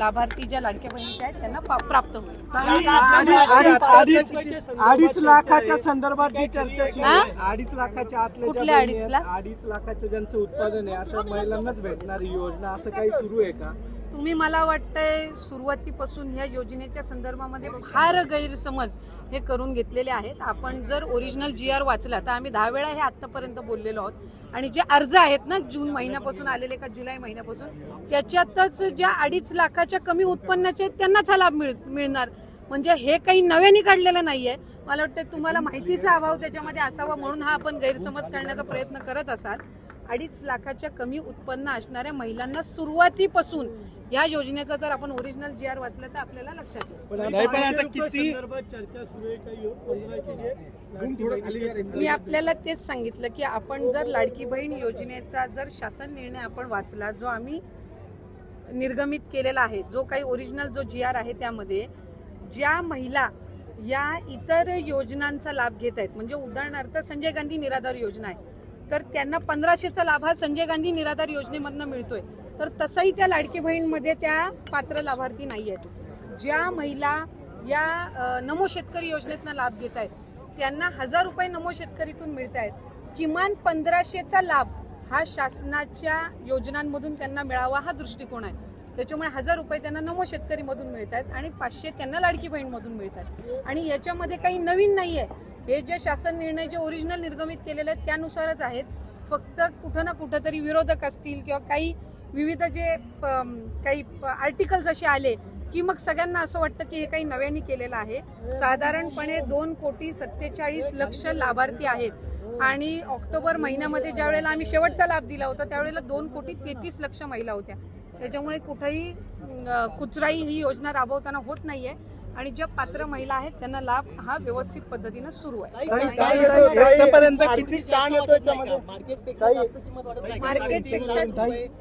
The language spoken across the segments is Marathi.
लाभार्थी ज्या लाडक्या बहिणीच्या आहेत त्यांना पा- प्राप्त होईल अडीच- लाखाच्या संदर्भात जी चर्चा सुरू? आहे अडीच लाखाच्या आतल्या ज्या कुठल्या बहिणी अडीच लाख? अडीच लाखाचं ज्यांचं उत्पादन आहे अशा महिलांनाच भेटणारी योजना असं काही सुरू आहे का तुम्ही मला वाटतंय सुरुवातीपासून ह्या योजनेच्या संदर्भामध्ये फार गैरसमज हे करून घेतलेले आहेत. आपण जर ओरिजिनल जी आर वाचला तर आम्ही दहा वेळा हे आतापर्यंत बोललेलो आहोत. आणि जे अर्ज आहेत ना जून महिन्यापासून आलेले का जुलै महिन्यापासून त्याच्यातच ज्या अडीच लाखाच्या कमी उत्पन्नाचे आहेत, त्यांनाच हा लाभ मिळ मिळणार. म्हणजे हे काही नव्याने काढलेलं नाहीये. मला वाटतं तुम्हाला माहितीचा अभाव त्याच्यामध्ये असावा म्हणून हा आपण गैरसमज करण्याचा प्रयत्न करत असाल. अडीच लाखाच्या कमी उत्पन्न असणाऱ्या महिलांना सुरुवातीपासून या योजनेचा जर आपण ओरिजिनल जी आर वाचला तर आपल्याला लक्षात येईल. नाही पण आता किती चर्चा सुरू आहे का यो- पंधराशे जे लाडकी बहिणी मी आपल्याला तेच सांगितलं की आपण जर लाडकी बहीण योजनेचा जर शासन निर्णय आपण वाचला जो आम्ही निर्गमित केलेला आहे जो काही ओरिजिनल जो जी आर आहे त्यामध्ये ज्या महिला या इतर योजनांचा लाभ घेत आहेत म्हणजे उदाहरणार्थ संजय गांधी निराधार योजना आहे. तर त्यांना पंधराशेचा लाभ हा संजय गांधी निराधार योजनेमधनं मिळतोय. तर तसंही त्या लाडकी बहीणमध्ये त्या पात्र लाभार्थी नाही आहेत ज्या महिला या नमो शेतकरी योजनेतनं लाभ घेत आहेत त्यांना हजार रुपये नमो शेतकरीतून मिळत आहेत किमान पंधराशेचा लाभ हा शासनाच्या योजनांमधून त्यांना मिळावा हा दृष्टिकोन आहे. त्याच्यामुळे हजार रुपये त्यांना नमो शेतकरीमधून मिळत आहेत आणि पाचशे त्यांना लाडकी बहीणमधून मिळतात आणि याच्यामध्ये काही नवीन नाही आहे हे जे शासन निर्णय जे ओरिजिनल निर्गमित केलेले आहेत त्यानुसारच आहेत. फक्त कुठं ना कुठं तरी विरोधक असतील किंवा काही विविध जे काही आर्टिकल्स असे आले की मग सगळ्यांना असं वाटतं की हे काही नव्याने केलेलं आहे. साधारणपणे दोन कोटी सत्तेचाळीस लक्ष लाभार्थी आहेत. आणि ऑक्टोबर महिन्यामध्ये ज्या वेळेला आम्ही शेवटचा लाभ दिला होता त्यावेळेला दोन कोटी तेहतीस लक्ष महिला होत्या. त्याच्यामुळे कुठेही कुचराई ही योजना राबवताना होत नाहीये. आणि ज्या पात्र महिला आहेत त्यांना लाभ हा व्यवस्थित पद्धतीनं सुरू आहे. मार्केटपेक्षा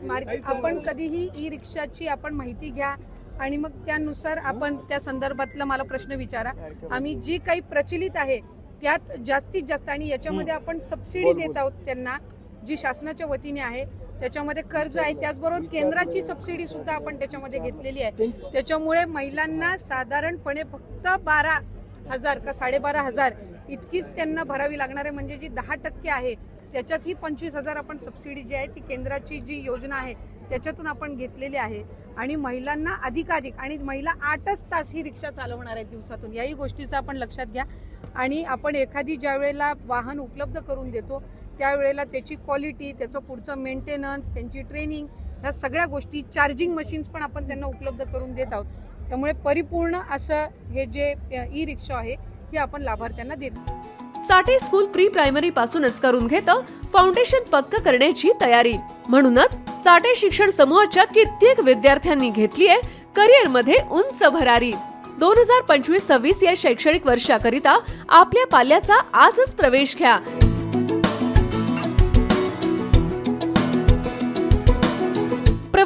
मार्केट आपण कधीही ई रिक्षाची आपण माहिती घ्या आणि मग त्यानुसार आपण त्या संदर्भातला मला प्रश्न विचारा. आम्ही जी काही प्रचलित आहे त्यात जास्तीत जास्त आणि याच्यामध्ये आपण सबसिडी देत आहोत त्यांना जी शासनाच्या वतीने आहे त्याच्यामध्ये कर्ज आहे. त्याचबरोबर केंद्राची सबसिडी सुद्धा आपण त्याच्यामध्ये घेतलेली आहे. त्याच्यामुळे महिलांना साधारणपणे फक्त बारा हजार का साडेबारा हजार इतकीच त्यांना भरावी लागणार आहे. म्हणजे जी दहा टक्के आहे त्याच्यात ही पंचवीस हजार आपण सबसिडी जी आहे ती केंद्राची जी योजना आहे त्याच्यातून आपण घेतलेली आहे. आणि महिलांना अधिकाधिक आणि महिला आठच तास ही रिक्षा चालवणार आहेत दिवसातून. याही गोष्टीचं आपण लक्षात घ्या. आणि आपण एखादी ज्या वेळेला वाहन उपलब्ध करून देतो त्यावेळेला त्याची क्वालिटी त्याचं पुढचं मेंटेनन्स त्यांची ट्रेनिंग ह्या सगळ्या गोष्टी चार्जिंग मशीन्स पण आपण त्यांना उपलब्ध करून देत आहोत. त्यामुळे परिपूर्ण असं हे जे ई रिक्षा आहे हे आपण लाभार्थ्यांना देतो साठे स्कूल प्री प्रायमरी पासूनच करून घेतं फाउंडेशन पक्क करण्याची तयारी. म्हणूनच साठे शिक्षण समूहाच्या कित्येक विद्यार्थ्यांनी घेतलीये करिअरमध्ये उंच भरारी. दोन हजार पंचवीस सव्वीस या शैक्षणिक वर्षाकरिता आपल्या पाल्याचा आजच प्रवेश घ्या.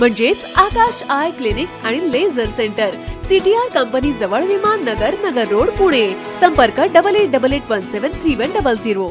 म्हणजेच आकाश आय क्लिनिक आणि लेझर सेंटर. सीटीआर कंपनी जवळ विमान नगर नगर रोड पुणे. संपर्क double eight double eight one seven three one double zero